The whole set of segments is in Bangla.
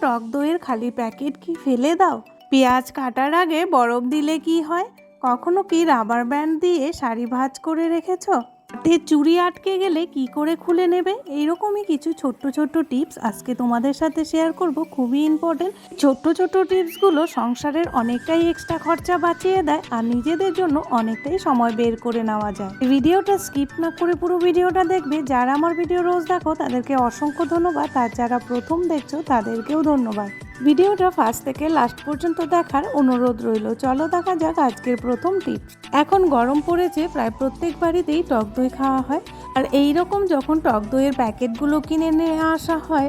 টক দইয়ের খালি প্যাকেট কি ফেলে দাও? পেঁয়াজ কাটার আগে বরফ দিলে কি হয়? কখনো কি রাবার ব্যান্ড দিয়ে শাড়ি ভাঁজ করে রেখেছো? হাতে চুড়ি আটকে গেলে কি করে খুলে নেবে? এইরকমই কিছু ছোট্ট ছোট্ট টিপস আজকে তোমাদের সাথে শেয়ার করব। খুবই ইম্পর্টেন্ট ছোট্ট ছোট্ট টিপসগুলো সংসারের অনেকটাই এক্সট্রা খরচা বাঁচিয়ে দেয় আর নিজেদের জন্য অনেকটাই সময় বের করে নেওয়া যায়। ভিডিওটা স্কিপ না করে পুরো ভিডিওটা দেখবে। যারা আমার ভিডিও রোজ দেখো, তাদেরকে অসংখ্য ধন্যবাদ। আর যারা প্রথম দেখছ, তাদেরকেও ধন্যবাদ। ভিডিওটা ফার্স্ট থেকে লাস্ট পর্যন্ত দেখার অনুরোধ রইল। চলো দেখা যাক আজকের প্রথম টিপস। এখন গরম পড়েছে, প্রায় প্রত্যেক বাড়িতেই টক দই খাওয়া হয়। আর এই রকম যখন টক দইয়ের প্যাকেটগুলো কিনে নিয়ে আসা হয়,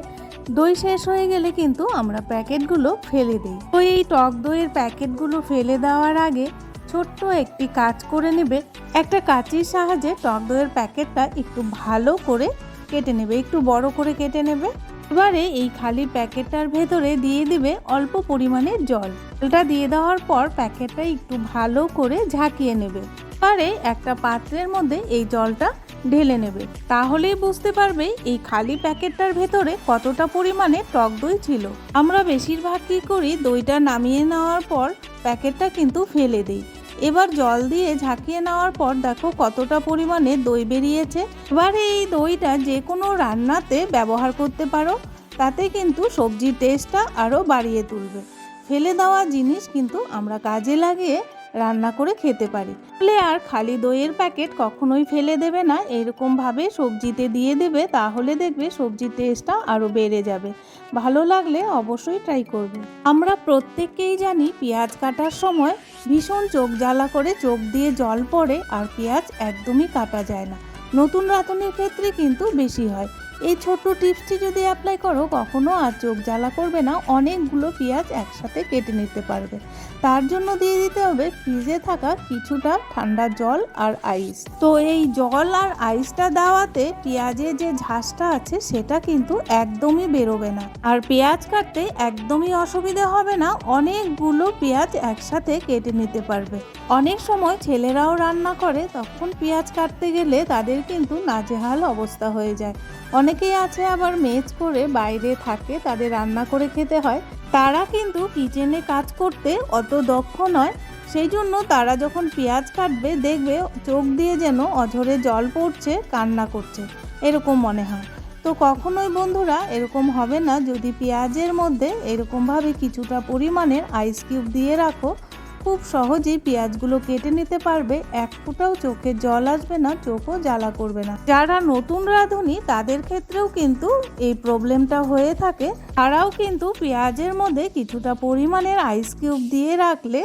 দই শেষ হয়ে গেলে কিন্তু আমরা প্যাকেটগুলো ফেলে দিই। তো এই টক দইয়ের প্যাকেটগুলো ফেলে দেওয়ার আগে ছোট্ট একটি কাজ করে নেবে। একটা কাঁচির সাহায্যে টক দইয়ের প্যাকেটটা একটু ভালো করে কেটে নেবে, একটু বড় করে কেটে নেবে। এবারে এই খালি প্যাকেটটার ভেতরে দিয়ে দিবে অল্প পরিমাণে জল। জলটা দিয়ে দেওয়ার পর প্যাকেটটা একটু ভালো করে ঝাঁকিয়ে নেবে। এবারে একটা পাত্রের মধ্যে এই জলটা ঢেলে নেবে। তাহলেই বুঝতে পারবে এই খালি প্যাকেটটার ভেতরে কতটা পরিমাণে টক দই ছিল। আমরা বেশিরভাগ কী করি, দইটা নামিয়ে নেওয়ার পর প্যাকেটটা কিন্তু ফেলে দিই। এবার জল দিয়ে ঝাঁকিয়ে নেওয়ার পর দেখো কতটা পরিমাণে দই বেরিয়েছে। এবারে এই দইটা যে কোনো রান্নাতে ব্যবহার করতে পারো, তাতে কিন্তু সবজির টেস্টটা আরও বাড়িয়ে তুলবে। ফেলে দেওয়া জিনিস কিন্তু আমরা কাজে লাগিয়ে রান্না করে খেতে পারি। তাহলে আর খালি দইয়ের প্যাকেট কখনোই ফেলে দেবে না। এরকমভাবে সবজিতে দিয়ে দেবে, তাহলে দেখবে সবজির টেস্টটা আরও বেড়ে যাবে। ভালো লাগলে অবশ্যই ট্রাই করবে। আমরা প্রত্যেককেই জানি পেঁয়াজ কাটার সময় ভীষণ চোখ জ্বালা করে চোখ দিয়ে জল পড়ে আর পেঁয়াজ একদমই কাটা যায় না। নতুন রাঁধুনির ক্ষেত্রে কিন্তু বেশি হয়। এই ছোট্ট টিপসটি যদি অ্যাপ্লাই করো, কখনো আর চোখ জ্বালা করবে না, অনেকগুলো পেঁয়াজ একসাথে কেটে নিতে পারবে। তার জন্য দিয়ে দিতে হবে ফ্রিজে থাকা কিছুটা ঠান্ডা জল আর আইস তো এই জল আর আইসটা দেওয়াতে পেঁয়াজের যে ঝাঁসটা আছে, সেটা কিন্তু একদমই বেরোবে না। আর পেঁয়াজ কাটতে একদমই অসুবিধা হবে না, অনেকগুলো পেঁয়াজ একসাথে কেটে নিতে পারবে। অনেক সময় ছেলেরাও রান্না করে, তখন পেঁয়াজ কাটতে গেলে তাদের কিন্তু নাজেহাল অবস্থা হয়ে যায়। অনেকেই আছে আবার মেজ করে বাইরে থাকে, তাদের রান্না করে খেতে হয়। তারা কিন্তু কিচেনে কাজ করতে অত দক্ষ নয়। সেই জন্য তারা যখন পেঁয়াজ কাটবে, দেখবে চোখ দিয়ে যেন অঝরে জল পড়ছে, কান্না করছে। এরকম মনে হয়। তো কখনোই বন্ধুরা, এরকম হবে না। যদি পেঁয়াজের মধ্যে এরকমভাবে কিছুটা পরিমাণের আইস কিউব দিয়ে রাখো খুব সহজেই পেঁয়াজগুলো কেটে নিতে পারবে। এক ফুটাও চোখে জল আসবে না, চোখও জ্বালা করবে না। যারা নতুন রাঁধুনি, তাদের ক্ষেত্রেও কিন্তু এই প্রবলেমটা হয়ে থাকে। তারাও কিন্তু পেঁয়াজের মধ্যে কিছুটা পরিমাণের আইস কিউব দিয়ে রাখলে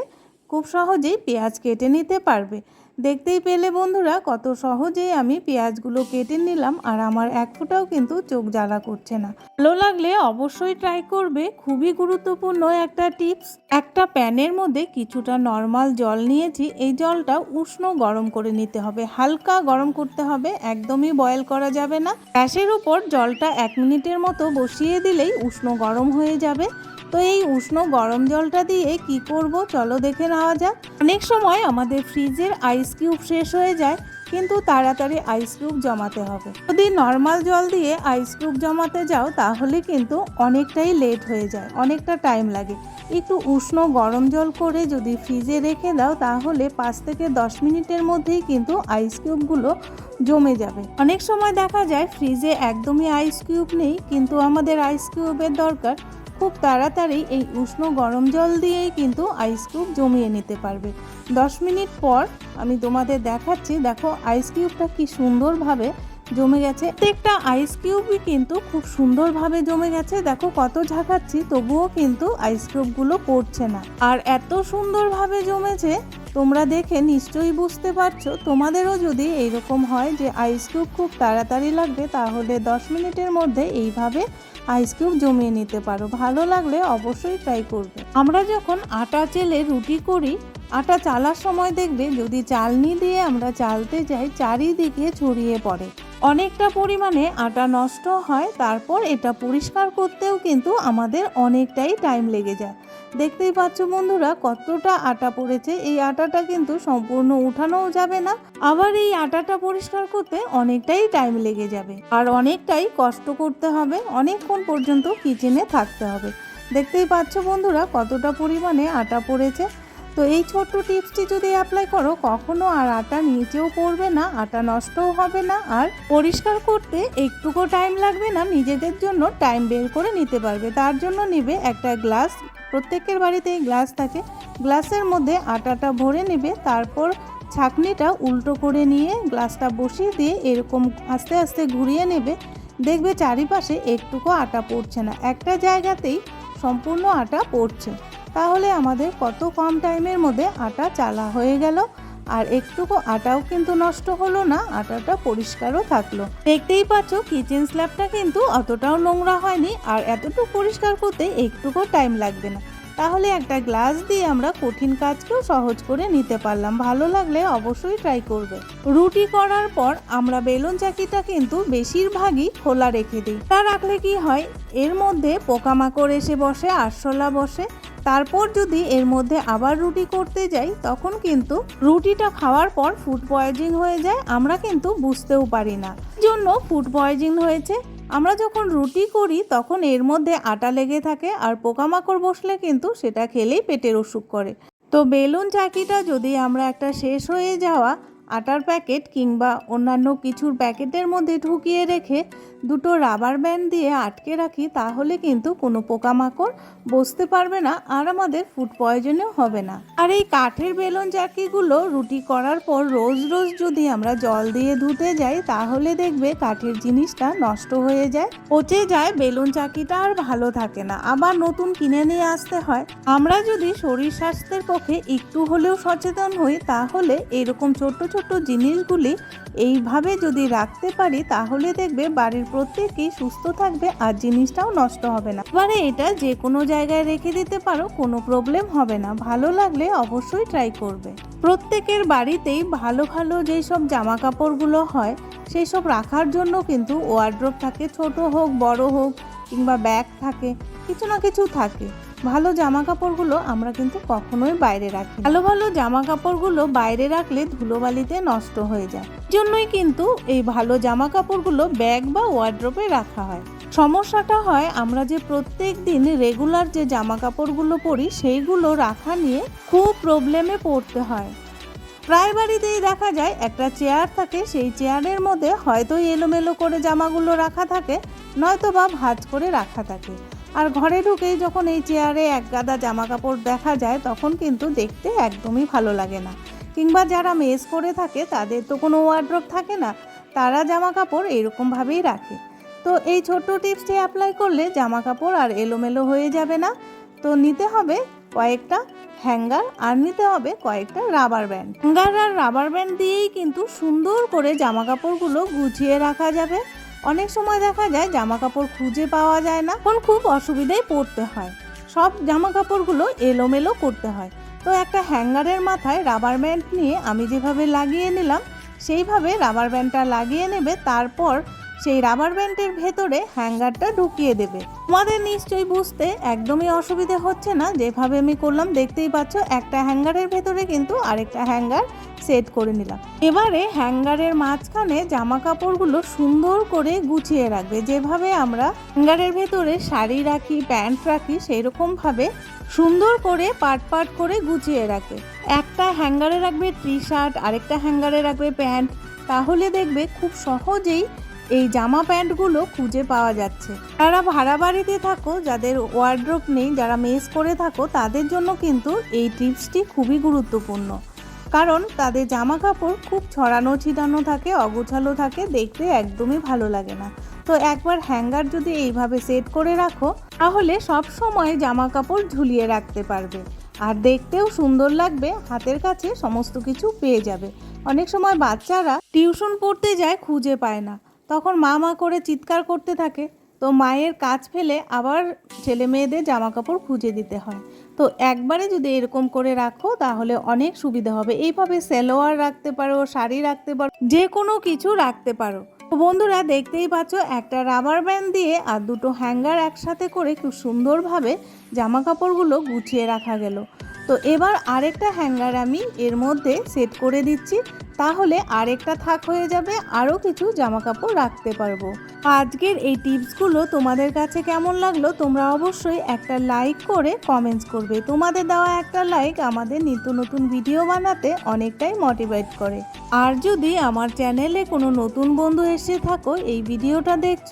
খুব সহজেই পেঁয়াজ কেটে নিতে পারবে। দেখতেই পেলে বন্ধুরা, কত সহজেই আমি পেঁয়াজগুলো কেটে নিলাম আর আমার এক ফোঁটাও কিন্তু চোখ জ্বালা করছে না। ভালো লাগলে অবশ্যই ট্রাই করবে, খুবই গুরুত্বপূর্ণ একটা টিপস একটা প্যানের মধ্যে কিছুটা নর্মাল জল নিয়েছি, এই জলটা উষ্ণ গরম করে নিতে হবে। হালকা গরম করতে হবে, একদমই বয়েল করা যাবে না। গ্যাসের উপর জলটা এক মিনিটের মতো বসিয়ে দিলেই উষ্ণ গরম হয়ে যাবে। তো এই উষ্ণ গরম জলটা দিয়ে কি করব? চলো দেখে নেওয়া যাক। অনেক সময় আমাদের ফ্রিজের আইস কিউব শেষ হয়ে যায়, কিন্তু তাড়াতাড়ি আইস কিউব জমাতে হবে। যদি নর্মাল জল দিয়ে আইস কিউব জমাতে যাও, তাহলে কিন্তু অনেকটাই লেট হয়ে যায়, অনেকটা টাইম লাগে। একটু উষ্ণ গরম জল করে যদি ফ্রিজে রেখে দাও, তাহলে পাঁচ থেকে দশ মিনিটের মধ্যেই কিন্তু আইস কিউবগুলো জমে যাবে। অনেক সময় দেখা যায় ফ্রিজে একদমই আইস কিউব নেই, কিন্তু আমাদের আইস কিউবের দরকার। খুব তাড়াতাড়ি এই উষ্ণ গরম জল দিয়েই কিন্তু আইস কিউব জমিয়ে নিতে পারবে। দশ মিনিট পর আমি তোমাদের দেখাচ্ছি, দেখো আইস কিউবটা কি সুন্দরভাবে জমে গেছে। প্রত্যেকটা আইস কিউবই কিন্তু খুব সুন্দরভাবে জমে গেছে, দেখো কত ঝাঁকাচ্ছি, তবুও কিন্তু আইস কিউবগুলো পড়ছে না। আর এত সুন্দরভাবে জমেছে তোমরা দেখে নিশ্চয়ই বুঝতে পারছ, তোমাদেরও যদি এইরকম হয় যে আইস কিউব খুব তাড়াতাড়ি লাগবে, তাহলে দশ মিনিটের মধ্যে এইভাবে আইস কিউব জমিয়ে নিতে পারো। ভালো লাগলে অবশ্যই ট্রাই করবে। আমরা যখন আটা চেলে রুটি করি, আটা চালার সময় দেখবে যদি চালনি দিয়ে আমরা চালতে যাই, চারিদিকে ছড়িয়ে পড়ে। অনেকটা পরিমাণে আটা নষ্ট হয়, তারপর এটা পরিষ্কার করতেও কিন্তু আমাদের অনেকটাই টাইম লেগে যায়। দেখতেই পাচ্ছ বন্ধুরা, কতটা আটা পড়েছে। এই আটাটা কিন্তু সম্পূর্ণ উঠানোও যাবে না, আবার এই আটাটা পরিষ্কার করতে অনেকটাই টাইম লেগে যাবে। আর অনেকটাই কষ্ট করতে হবে, অনেকক্ষণ পর্যন্ত কিচেনে থাকতে হবে। দেখতেই পাচ্ছ বন্ধুরা, কতটা পরিমাণে আটা পড়েছে। তো এই ছোট্ট টিপসটি যদি অ্যাপ্লাই করো, কখনো আর আটা নিচেও পড়বে না, আটা নষ্টও হবে না, আর পরিষ্কার করতে একটুকু টাইম লাগবে না, নিজেদের জন্য টাইম বের করে নিতে পারবে। তার জন্য নিবে একটা গ্লাস প্রত্যেকের বাড়িতেই গ্লাস থাকে। গ্লাসের মধ্যে আটাটা ভরে নেবে, তারপর ছাঁকনিটা উল্টো করে নিয়ে গ্লাসটা বসিয়ে দিয়ে এরকম আস্তে আস্তে ঘুরিয়ে নেবে। দেখবে চারিপাশে একটুকু আটা পড়ছে না। একটা জায়গাতেই সম্পূর্ণ আটা পড়ছে। তাহলে আমাদের কত কম টাইমের মধ্যে আটা চালা হয়ে গেল? আর একটুকু আটাও কিন্তু নষ্ট হলো না, আটাটা পরিষ্কারও থাকল। দেখতেই পাচ্ছ কিচেন স্ল্যাবটা কিন্তু অতটাও নোংরা হয়নি, আর এতটুকু পরিষ্কার করতে একটুকু টাইম লাগবে না। তাহলে একটা গ্লাস দিয়ে আমরা কঠিন কাজকেও সহজ করে নিতে পারলাম। ভালো লাগলে অবশ্যই ট্রাই করবে। রুটি করার পর আমরা বেলুন চাকিটা কিন্তু বেশিরভাগই খোলা রেখে দিই। তা রাখলে কি হয়, এর মধ্যে পোকামাকড় এসে বসে, আরশোলা বসে তারপর যদি এর মধ্যে আবার রুটি করতে যাই, তখন কিন্তু রুটিটা খাওয়ার পর ফুড পয়জিং হয়ে যায়, আমরা কিন্তু বুঝতেও পারি না। জন্য ফুড পয়জিং হয়েছে। আমরা যখন রুটি করি, তখন এর মধ্যে আটা লেগে থাকে আর পোকামাকড় বসলে কিন্তু সেটা খেলেই পেটের অসুখ করে। তো বেলুন চাকিটা যদি আমরা একটা শেষ হয়ে যাওয়া আটার প্যাকেট কিংবা অন্যান্য কিছুর প্যাকেটের মধ্যে ঢুকিয়ে রেখে দুটো রাবার ব্যান্ড দিয়ে আটকে রাখি, তাহলে কিন্তু কোনো পোকামাকড় বসতে পারবে না আর আমাদের ফুড পয়জনও হবে না। আর এই কাঠের বেলুন চাকিগুলো রুটি করার পর রোজ রোজ যদি আমরা জল দিয়ে ধুতে যাই, তাহলে দেখবে কাঠের জিনিসটা নষ্ট হয়ে যায়, পচে যায়, বেলুন চাকিটা আর ভালো থাকে না। আবার নতুন কিনে নিয়ে আসতে হয়। আমরা যদি শরীর স্বাস্থ্যের পক্ষে একটু হলেও সচেতন হই, তাহলে এরকম ছোট্ট ছোট্ট জিনিসগুলি এইভাবে যদি রাখতে পারি, তাহলে দেখবে বাড়ির প্রত্যেকেই সুস্থ থাকবে আর জিনিসটাও নষ্ট হবে না। এবারে এটা যে কোনো জায়গায় রেখে দিতে পারো, কোনো প্রবলেম হবে না। ভালো লাগলে অবশ্যই ট্রাই করবে। প্রত্যেকের বাড়িতেই ভালো ভালো যেই সব জামা কাপড়গুলো হয় সেই সব রাখার জন্য কিন্তু ওয়ার্ড্রোপ থাকে। ছোট হোক, বড় হোক, কিংবা ব্যাগ থাকে, কিছু না কিছু থাকে। ভালো জামা কাপড়গুলো আমরা কিন্তু কখনোই বাইরে রাখি ভালো ভালো জামা কাপড়গুলো বাইরে রাখলে ধুলোবালিতে নষ্ট হয়ে যায়। জন্যই কিন্তু এই ভালো জামা কাপড়গুলো ব্যাগ বা ওয়ার্ড্রোপে রাখা হয়। সমস্যাটা হয় আমরা যে প্রত্যেক দিন রেগুলার যে জামা কাপড়গুলো পরি, সেইগুলো রাখা নিয়ে খুব প্রবলেমে পড়তে হয়। প্রায় বাড়িতেই দেখা যায় একটা চেয়ার থাকে, সেই চেয়ারের মধ্যে হয়তো এলোমেলো করে জামাগুলো রাখা থাকে নয়তো বা ভাঁজ করে রাখা থাকে। আর ঘরে ঢুকেই যখন এই চেয়ারে এক গাদা জামা কাপড় দেখা যায়, তখন কিন্তু দেখতে একদমই ভালো লাগে না। কিংবা যারা মেস করে থাকে, তাদের তো কোনো ওয়ার্ড্রপ থাকে না, তারা জামা কাপড় এরকমভাবেই রাখে। তো এই ছোট্ট টিপসটি অ্যাপ্লাই করলে জামা কাপড় আর এলোমেলো হয়ে যাবে না। তো নিতে হবে কয়েকটা হ্যাঙ্গার আর নিতে হবে কয়েকটা রাবার ব্যান্ড হ্যাঙ্গার আর রাবার ব্যান্ড দিয়েই কিন্তু সুন্দর করে জামা কাপড়গুলো গুছিয়ে রাখা যাবে। অনেক সময় দেখা যায় জামা কাপড় খুঁজে পাওয়া যায় না তখন খুব অসুবিধায় পড়তে হয়। সব জামা কাপড়গুলো এলোমেলো করতে হয়। তো একটা হ্যাঙ্গারের মাথায় রাবার ব্যান্ড নিয়ে আমি যেভাবে লাগিয়ে নিলাম, সেইভাবে রাবার ব্যান্ডটা লাগিয়ে নেবে, তারপর সেই রাবার ব্যান্ডের ভেতরে হ্যাঙ্গারটা ঢুকিয়ে দেবে। তোমাদের নিশ্চয়ই বুঝতে একদমই অসুবিধে হচ্ছে না, যেভাবে আমি করলাম দেখতেই পাচ্ছ একটা হ্যাঙ্গারের ভেতরে কিন্তু আরেকটা হ্যাঙ্গার সেট করে নিলাম। এবারে হ্যাঙ্গারের মাঝখানে জামা কাপড়গুলো সুন্দর করে গুছিয়ে রাখবে। যেভাবে আমরা হ্যাঙ্গারের ভেতরে শাড়ি রাখি প্যান্ট রাখি সেই রকমভাবে সুন্দর করে পাট পাট করে গুছিয়ে রাখবে। একটা হ্যাঙ্গারে রাখবে টি শার্ট আরেকটা হ্যাঙ্গারে রাখবে প্যান্ট তাহলে দেখবে খুব সহজেই এই জামা প্যান্টগুলো খুঁজে পাওয়া যাচ্ছে। যারা ভাড়া বাড়িতে থাকো, যাদের ওয়ার্ড্রোপ নেই, যারা মেস করে থাকো, তাদের জন্য কিন্তু এই টিপসটি খুবই গুরুত্বপূর্ণ। কারণ তাদের জামা কাপড় খুব ছড়ানো ছিটানো থাকে, অগোছালো থাকে, দেখতে একদমই ভালো লাগে না। তো একবার হ্যাঙ্গার যদি এইভাবে সেট করে রাখো, তাহলে সব সময় জামা কাপড় ঝুলিয়ে রাখতে পারবে। আর দেখতেও সুন্দর লাগবে, হাতের কাছে সমস্ত কিছু পেয়ে যাবে। অনেক সময় বাচ্চারা টিউশন পড়তে যায়, খুঁজে পায় না। তখন মা মা করে চিৎকার করতে থাকে। তো মায়ের কাজ ফেলে আবার ছেলে মেয়েদের জামা কাপড় খুঁজে দিতে হয়। তো একবারে যদি এরকম করে রাখো, তাহলে অনেক সুবিধা হবে। এইভাবে সেলোয়ার রাখতে পারো, শাড়ি রাখতে পারো, যে কোনো কিছু রাখতে পারো। তো বন্ধুরা, দেখতেই পাচ্ছ, একটা রাবার ব্যান্ড দিয়ে আর দুটো হ্যাঙ্গার একসাথে করে খুব সুন্দরভাবে জামা কাপড়গুলো গুছিয়ে রাখা গেল। তো এবার আরেকটা হ্যাঙ্গার আমি এর মধ্যে সেট করে দিচ্ছি, তাহলে আরেকটা থাক হয়ে যাবে, আরও কিছু জামা কাপড় রাখতে পারব। আজকের এই টিপসগুলো তোমাদের কাছে কেমন লাগল, তোমরা অবশ্যই একটা লাইক করে কমেন্টস করবে। তোমাদের দেওয়া একটা লাইক আমাদের নিত্য নতুন ভিডিও বানাতে অনেকটাই মোটিভেট করে। আর যদি আমার চ্যানেলে কোনো নতুন বন্ধু এসে থাকো, এই ভিডিওটা দেখছ,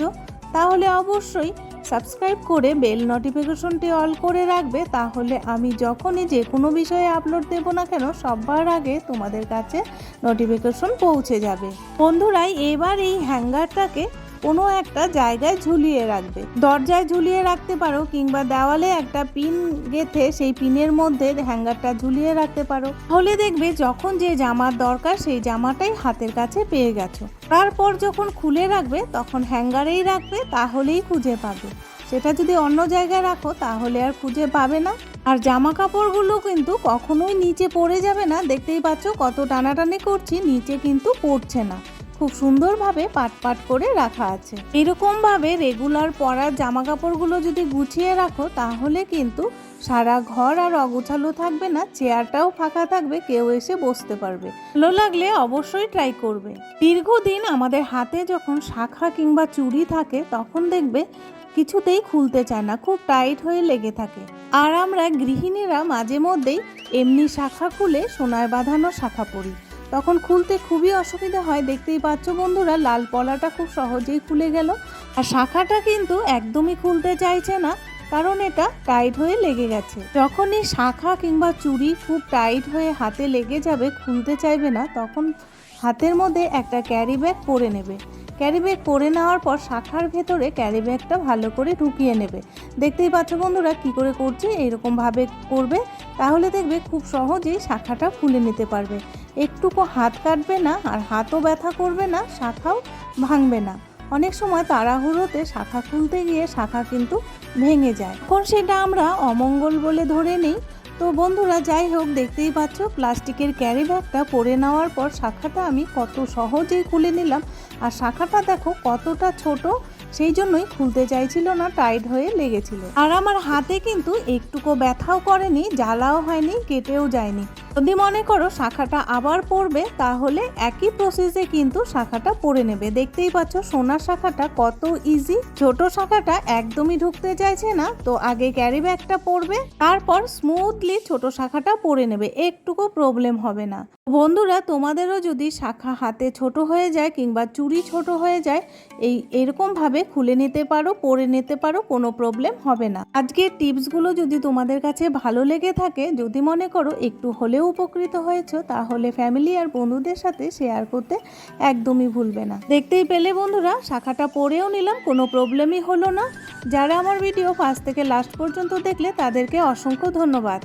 তাহলে অবশ্যই সাবস্ক্রাইব করে বেল নোটিফিকেশনটি অল করে রাখবে, তাহলে আমি যখনই যে কোনো বিষয়ে আপলোড দেবো না কেন, সবার আগে তোমাদের কাছে নোটিফিকেশন পৌঁছে যাবে। বন্ধুরাই এবার এই হ্যাঙ্গারটাকে কোনো একটা জায়গায় ঝুলিয়ে রাখবে। দরজায় ঝুলিয়ে রাখতে পারো কিংবা দেওয়ালে একটা পিন গেথে সেই পিনের মধ্যে হ্যাঙ্গারটা ঝুলিয়ে রাখতে পারো। তাহলে দেখবে যখন যে জামার দরকার সেই জামাটাই হাতের কাছে পেয়ে গেছো। তারপর যখন খুলে রাখবে তখন হ্যাঙ্গারেই রাখবে, তাহলেই খুঁজে পাবে। সেটা যদি অন্য জায়গায় রাখো তাহলে আর খুঁজে পাবে না। আর জামা কাপড়গুলো কিন্তু কখনোই নিচে পড়ে যাবে না। দেখতেই পাচ্ছ কত টানাটানি করছি, নিচে কিন্তু পড়ছে না। খুব সুন্দরভাবে পাট পাট করে রাখা আছে। এরকমভাবে রেগুলার পরার জামা কাপড়গুলো যদি গুছিয়ে রাখো, তাহলে কিন্তু সারা ঘর আর অগোছালো থাকবে না, চেয়ারটাও ফাঁকা থাকবে, কেউ এসে বসতে পারবে। ভালো লাগলে অবশ্যই ট্রাই করবে। দীর্ঘদিন আমাদের হাতে যখন শাখা কিংবা চুড়ি থাকে, তখন দেখবে কিছুতেই খুলতে চায় না, খুব টাইট হয়ে লেগে থাকে। আর আমরা গৃহিণীরা মাঝে মধ্যেই এমনি শাখা খুলে সোনায় বাঁধানো শাখা পরি। তখন খুলতে খুবই অসুবিধা হয়, দেখতেই পাচ্ছ বন্ধুরা, লাল পলাটা খুব সহজেই খুলে গেল। আর শাখাটা কিন্তু একদমই খুলতে চাইছে না, কারণ এটা টাইট হয়ে লেগে গেছে। যখনই শাখা কিংবা চুড়ি খুব টাইট হয়ে হাতে লেগে যাবে, খুলতে চাইবে না, তখন হাতের মধ্যে একটা ক্যারি ব্যাগ পরে নেবে। ক্যারি ব্যাগ পরে নেওয়ার পর শাখার ভেতরে ক্যারি ব্যাগটা ভালো করে ঢুকিয়ে নেবে। দেখতেই পাচ্ছ বন্ধুরা কি করে করছে এরকমভাবে করবে, তাহলে দেখবে খুব সহজেই শাখাটা খুলে নিতে পারবে। একটুকু হাত কাটবে না আর হাতও ব্যথা করবে না, শাখাও ভাঙবে না। অনেক সময় তাড়াহুড়োতে শাখা খুলতে গিয়ে শাখা কিন্তু ভেঙে যায়। এখন সেটা আমরা অমঙ্গল বলে ধরে নিই তো বন্ধুরা, যাই হোক, দেখতেই পাচ্ছ, প্লাস্টিকের ক্যারি ব্যাগটা পরে নেওয়ার পর শাখাটা আমি কত সহজেই খুলে নিলাম। আর শাখাটা দেখো কতটা ছোট, সেই জন্যই খুলতে চাইছিল না, টাইট হয়ে লেগেছিল। আর আমার হাতে কিন্তু একটুকু ব্যথাও করেনি, জ্বালাও হয়নি, কেটেও যায়নি। যদি মনে করো শাখাটা আবার পড়বে, তাহলে একই প্রসেসে কিন্তু শাখাটা পড়ে নেবে। দেখতেই পাচ্ছ সোনার শাখাটা কত ইজি ছোট শাখাটা একদমই ঢুকতে চাইছে না, তো আগে ক্যারি ব্যাগটা পড়বে, তারপর স্মুথলি ছোট শাখাটা পরে নেবে। একটুকু প্রবলেম হবে না। বন্ধুরা, তোমাদেরও যদি শাখা হাতে ছোট হয়ে যায় কিংবা চুরি ছোট হয়ে যায়, এই এরকমভাবে খুলে নিতে পারো, পরে নিতে পারো, কোনো প্রবলেম হবে না। আজকের টিপসগুলো যদি তোমাদের কাছে ভালো লেগে থাকে, যদি মনে করো একটু হলেও উপকৃত হয়েছো, তাহলে ফ্যামিলি আর বন্ধুদের সাথে শেয়ার করতে একদমই ভুলবে না। দেখতেই পেলে বন্ধুরা, শাখাটা পরেও নিলাম, কোনো প্রবলেমই হলো না। যারা আমার ভিডিও ফার্স্ট থেকে লাস্ট পর্যন্ত দেখলে, তাদেরকে অসংখ্য ধন্যবাদ।